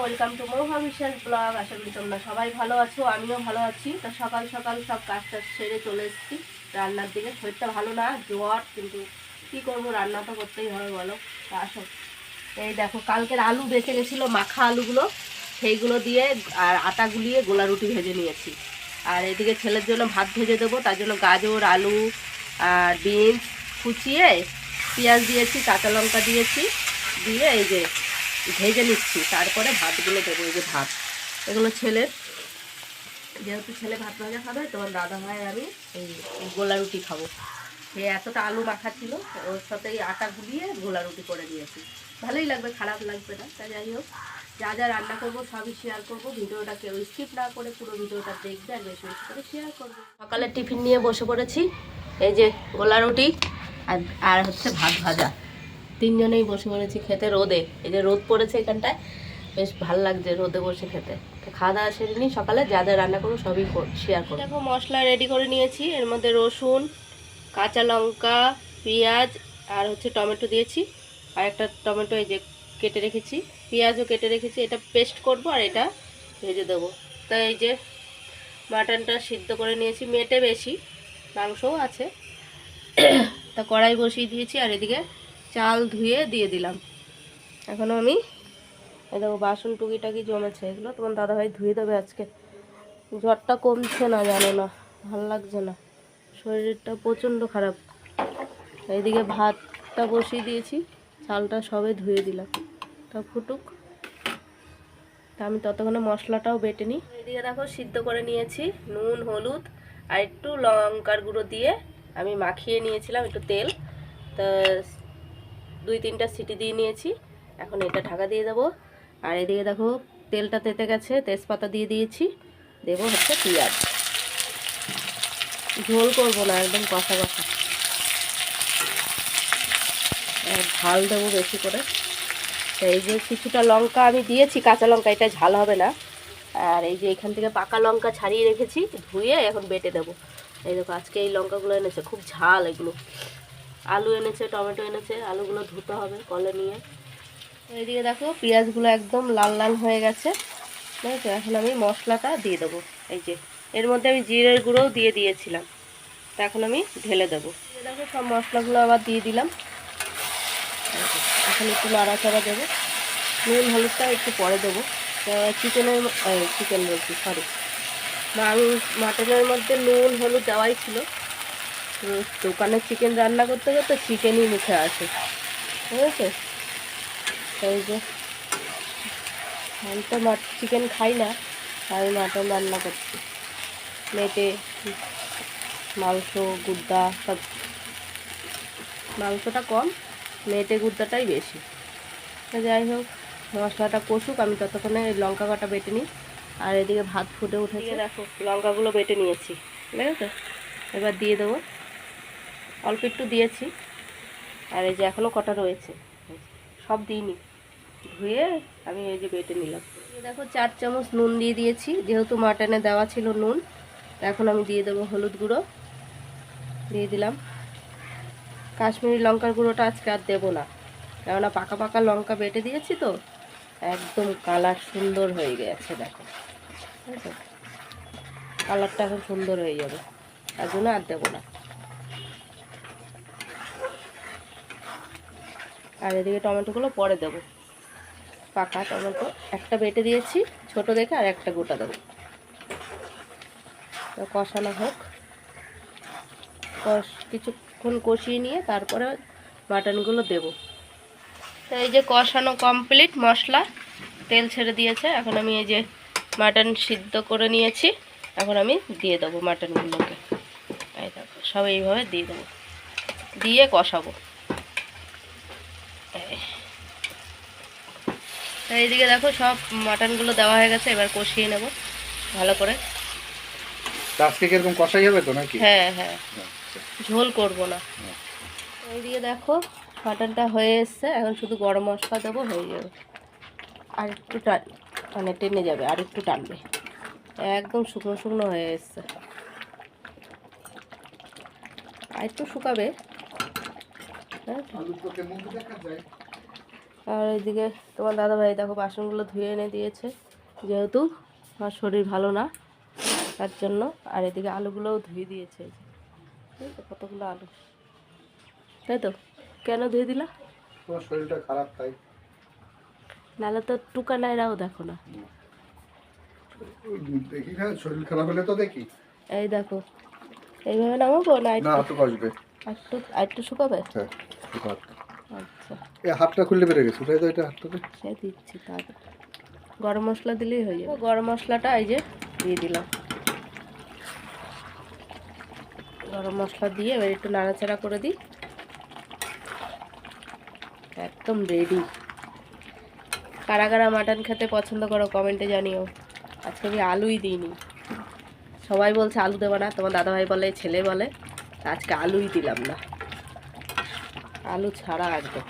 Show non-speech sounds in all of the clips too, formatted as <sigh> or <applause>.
Welcome to Mahua বিশ্বাস blog আশা করি তোমরা সবাই ভালো আছো, আমিও ভালো আছি। তো সকাল সকাল সব কাজটা সেরে চলে এসেছি। রান্নার দিকে শরীরটা ভালো না, জ্বর, কিন্তু কী করব, রান্না তো করতেই হবে, বলো। তা আসো। এই দেখো, কালকের আলু বেঁচে গেছিল, মাখা আলুগুলো। সেইগুলো দিয়ে আর আটা গুলিয়ে গোলা রুটি ভেজে নিয়েছি। আর এদিকে ছেলের জন্য ভাত ভেজে দেবো, তার জন্য গাজর, আলু, আর বিনস কুচিয়ে পেঁয়াজ দিয়েছি, কাঁচা লঙ্কা দিয়েছি। দিয়ে এই যে ভেজে নিচ্ছি, তারপরে ভাতগুলো দেবো, এই যে ভাত। এগুলো ছেলের যেহেতু ছেলে ভাত ভাজা খাবে তোমার দাদা ভাই আমি এই গোলা রুটি খাব। সে এতটা আলু মাখা ছিল, ওর সাথে আটা গুলিয়ে গোলা রুটি করে দিয়েছি। ভালোই লাগবে, খারাপ লাগবে না। তা যাই হোক, যা যা রান্না করব সবই শেয়ার করব। ভিডিওটা কেউ স্কিপ না করে পুরো ভিডিওটা দেখবে আর বেশি বেশি করে শেয়ার করব। সকালে টিফিন নিয়ে বসে পড়েছি, এই যে গোলা রুটি আর আর হচ্ছে ভাত ভাজা। তিনজনেই বসে পড়েছি খেতে রোদে। এই যে রোদ পড়েছে এখানটায়, বেশ ভালো লাগছে রোদে বসে খেতে। খাওয়া দাওয়া সেরে নিই, সকালে যা যা রান্না করব সবই শেয়ার করব। দেখো, মশলা রেডি করে নিয়েছি। এর মধ্যে রসুন, কাঁচা লঙ্কা, পেঁয়াজ আর হচ্ছে টমেটো দিয়েছি। আর একটা টমেটো এই যে কেটে রেখেছি। পেঁয়াজও কেটে রেখেছি। এটা পেস্ট করব আর এটা ভেজে দেবো। তো এই যে মাটনটা সিদ্ধ করে নিয়েছি। মেটে বেশি, মাংসও আছে। <coughs> তা কড়াই বসিয়ে দিয়েছি আর এদিকে চাল ধুয়ে দিয়ে দিলাম। এখন আমি এই দেখো বাসন টুকিটাকি জমেছে। এগুলো তোমার দাদাভাই ধুয়ে দেবে আজকে। জ্বরটা কমছে না, জানো না। ভালো লাগছে না। শরীরটা প্রচণ্ড খারাপ। এইদিকে ভাতটা বসিয়ে দিয়েছি, চালটা সবে ধুয়ে দিলাম। তা ফুটুক। তা আমি ততক্ষণে মশলাটাও বেটে নিই। এদিকে দেখো সিদ্ধ করে নিয়েছি নুন, হলুদ আর একটু লঙ্কার গুঁড়ো দিয়ে আমি মাখিয়ে নিয়েছিলাম একটু তেল। তা দুই তিনটা সিটি দিয়ে নিয়েছি। এখন এটা ঢাকা দিয়ে দেবো। আর এদিকে দেখো, তেলটা তেতে গেছে, তেজপাতা দিয়ে দিয়েছি। দেবো হচ্ছে পেঁয়াজ। ঝোল করব না, একদম কষা কষা। ঝাল দেবো বেশি করে। এই যে কিছুটা লঙ্কা আমি দিয়েছি, কাঁচা লঙ্কা, এটা ঝাল হবে না। আর এই যে এখান থেকে পাকা লঙ্কা ছাড়িয়ে রেখেছি, ধুয়ে এখন বেটে দেবো। এই দেখো, আজকে এই লঙ্কাগুলো এনেছে, খুব ঝাল এগুলো। আলু এনেছে, টমেটো এনেছে, আলুগুলো ধুতে হবে কলে নিয়ে। এইদিকে দেখো, পেঁয়াজগুলো একদম লাল লাল হয়ে গেছে। আছে এখন আমি মশলাটা দিয়ে দেবো। এই যে, এর মধ্যে আমি জিরের গুঁড়োও দিয়ে দিয়েছিলাম। তা এখন আমি ঢেলে দেবো। দেখো, সব মশলাগুলো আবার দিয়ে দিলাম। এখন একটু নাড়াচাড়া দেবো। নুন, হলুদটা একটু পরে দেবো। চিকেনের চিকেন বলছি সরি মাটনের মধ্যে নুন, হলুদ দেওয়াই ছিল। দোকানে চিকেন রান্না করতে করতে চিকেনই মুখে আসে। ঠিক আছে? এই যে আমি তো চিকেন খাই না আমি মাটন রান্না করছি। মেটে মাংস গুদ্দা সব। মাংসটা কম মেটে গুদ্দাটাই বেশি। যাই হোক মশলাটা কষুক আমি ততক্ষণে লঙ্কা কাটা বেটে নিই। আর এদিকে ভাত ফুটে উঠেছে। দেখো লঙ্কাগুলো বেটে নিয়েছি। ঠিক আছে? এবার দিয়ে দেবো। অল্প একটু দিয়েছি। আর এই যে এখনও কটা রয়েছে। সব দিইনি। ধুয়ে আমি এই যে বেটে নিলাম। দেখো চার চামচ নুন দিয়ে দিয়েছি। যেহেতু মাটনে দেওয়া ছিল নুন, এখন আমি দিয়ে দেবো হলুদ গুঁড়ো। দিয়ে দিলাম। কাশ্মীরি লঙ্কার গুঁড়োটা আজকে আর দেবো না। কেননা পাকা পাকা লঙ্কা বেটে দিয়েছি তো, একদম কালার সুন্দর হয়ে গেছে, দেখো। ঠিক আছে? কালারটা এখন সুন্দর হয়ে যাবে। তার জন্য আর দেবো না। আর এদিকে টমেটোগুলো পরে দেবো। পাকা টমেটো, একটা বেটে দিয়েছি, ছোট দেখে আর একটা গোটা দেবো। কষানো হোক। কষ কিছুক্ষণ কষিয়ে নিয়ে তারপরে মাটনগুলো দেবো। তো এই যে কষানো কমপ্লিট মশলা, তেল ছেড়ে দিয়েছে। এখন আমি এই যে মাটন সিদ্ধ করে নিয়েছি। এখন আমি দিয়ে দেবো মাটনগুলোকে। সব এইভাবে দিয়ে দেবো। দিয়ে কষাবো এই। তো এইদিকে দেখো সব মাটনগুলো দেওয়া হয়ে গেছে এবার কষিয়ে নেব ভালো করে। আজকে কীরকম কষাই হবে তো নাকি? হ্যাঁ হ্যাঁ। আচ্ছা। ঝোল করব না। এইদিকে দেখো মাটনটা হয়ে এসছে এখন শুধু গরম মশলা দেবো হয়ে যাবে। আর একটু টান মানে টেনে যাবে আর একটু টানবে। একদম শুকনো শুকনো হয়ে এসছে। আর একটু শুকাবে। হ্যাঁ আলু তো কেমন দেখা যায় আর এদিকে তোমার দাদাভাই দেখো বাসনগুলো ধুয়ে এনে দিয়েছে যেহেতু আমার শরীর ভালো না তার জন্য। আর এদিকে আলুগুলোও ধুয়ে দিয়েছে কতগুলো আলু। তাই তো? কেন ধুয়ে দিলা? তোমার শরীরটা খারাপ তাই। নাহলে তো টুকা নাইরাও দেখো না। দেখি না শরীর খারাপ হলে তো দেখি। এই দেখো এইভাবে নামাবো না একটু? শুকাবে? হ্যাঁ হাত আচ্ছা। এই হাতটা খুললে বেড়ে গেছে তাই তো এটা হাতটাতে। সে দিচ্ছি তাহলে। গরম মশলা দিলেই হয়ে যাবে। গরম মশলাটা এই যে দিয়ে দিলাম। গরম মশলা দিয়ে এবার একটু নাড়াচাড়া করে দিই। একদম রেডি কারা কারা মাটন খেতে পছন্দ করো কমেন্টে জানিও। আজকে আমি আলুই দিইনি। সবাই বলছে আলু দেবো না তোমার দাদাভাই বলে ছেলে বলে। আজকে আলুই দিলাম না। আলু ছাড়া একদম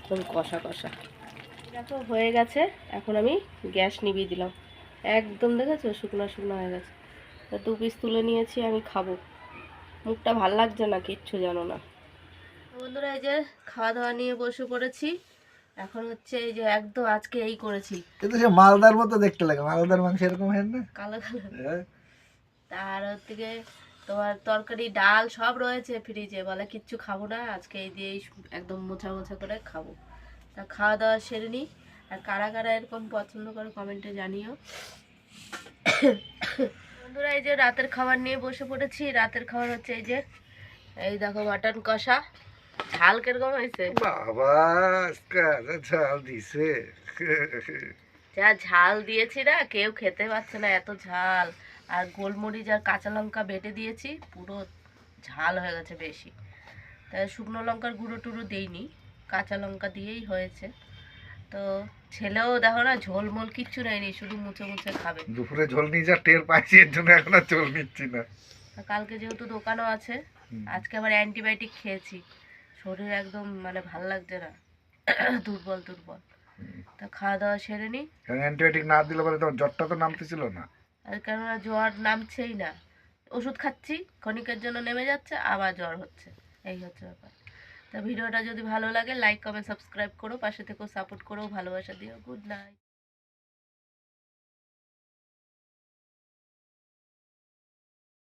একদম কষা কষা। দেখো হয়ে গেছে এখন আমি গ্যাস নিভিয়ে দিলাম। একদম দেখেছ শুকনো শুকনো হয়ে গেছে। তা দু পিস তুলে নিয়েছি আমি খাব। মুখটা ভালো লাগছে না কিচ্ছু জানো না। বন্ধুরা এই যে খাওয়া দাওয়া নিয়ে বসে পড়েছি। এখন হচ্ছে এই যে একদম আজকে এই করেছি। কিন্তু সে মালদার মতো দেখতে লাগে মালদার মাংস এরকম হয় না? কালো কালো। হ্যাঁ। তার থেকে তোমার তরকারি ডাল সব রয়েছে ফ্রিজে বলে কিচ্ছু খাব না আজকে এই দিয়েই একদম মোছা মোছা করে খাব। তা খাওয়া দাওয়া সেরে নিই আর কারা কারা এরকম পছন্দ করে কমেন্টে জানিও। বন্ধুরা এই যে রাতের খাবার নিয়ে বসে পড়েছি। রাতের খাবার হচ্ছে এই যে এই দেখো মাটন কষা। ঝাল কীরকম হয়েছে? বাবা ঝাল দিছে। যা ঝাল দিয়েছি না কেউ খেতে পারছে না এত ঝাল। আর গোলমরিচ আর কাঁচা লঙ্কা বেটে দিয়েছি পুরো ঝাল হয়ে গেছে বেশি। তাই শুকনো লঙ্কার গুঁড়ো টুড়ো দিইনি কাঁচা লঙ্কা দিয়েই হয়েছে। তো ছেলেও দেখো না ঝোলমোল কিচ্ছু নেয়নি শুধু মুছে মুছে খাবে। দুপুরে ঝোল নিয়ে যা টের পাইছি এর জন্য এখন আর ঝোল নিচ্ছি না। কালকে যেহেতু দোকানও আছে আজকে আবার অ্যান্টিবায়োটিক খেয়েছি। শরীর একদম মানে ভালো লাগছে না দুর্বল দুর্বল। তা খাওয়া দাওয়া সেরে কারণ অ্যান্টিবায়োটিক না দিলে পরে তোমার জ্বরটা তো নামতেছিল না। কেননা জ্বর নামছেই না। ওষুধ খাচ্ছি, ক্ষণিকের জন্য নেমে যাচ্ছে, আবার জ্বর হচ্ছে। এই হচ্ছে ব্যাপার। তা ভিডিওটা যদি ভালো লাগে লাইক কমেন্ট সাবস্ক্রাইব করো, পাশে থেকেও সাপোর্ট করো, ভালোবাসা দিও। Good night